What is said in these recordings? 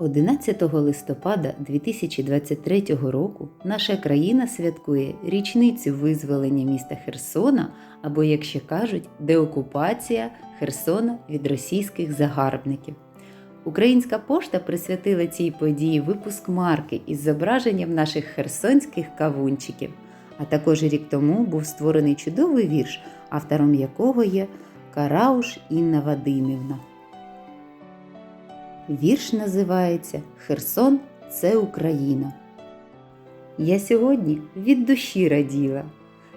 11 листопада 2023 року наша країна святкує річницю визволення міста Херсона, або, як ще кажуть, деокупація Херсона від російських загарбників. Українська пошта присвятила цій події випуск марки із зображенням наших херсонських кавунчиків. А також рік тому був створений чудовий вірш, автором якого є Карауш Інна Вадимівна. Вірш називається Херсон це Україна. Я сьогодні від душі раділа.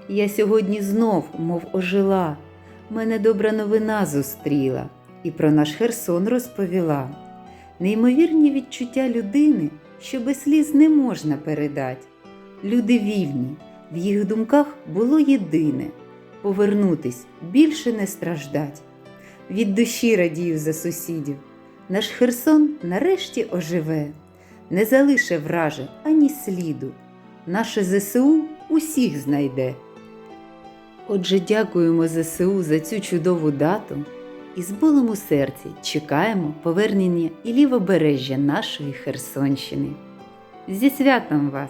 Я сьогодні знов, мов ожила. Мене добра новина зустріла і про наш Херсон розповіла. Неймовірні відчуття людини, що без сліз не можна передати. Люди вільні, в їх думках було єдине повернутись, більше не страждать. Від душі радію за сусідів. Наш Херсон нарешті оживе, не залише враже ані сліду. Наше ЗСУ усіх знайде. Отже, дякуємо ЗСУ за цю чудову дату і з болем у серці чекаємо повернення і лівобережжя нашої Херсонщини. Зі святом вас!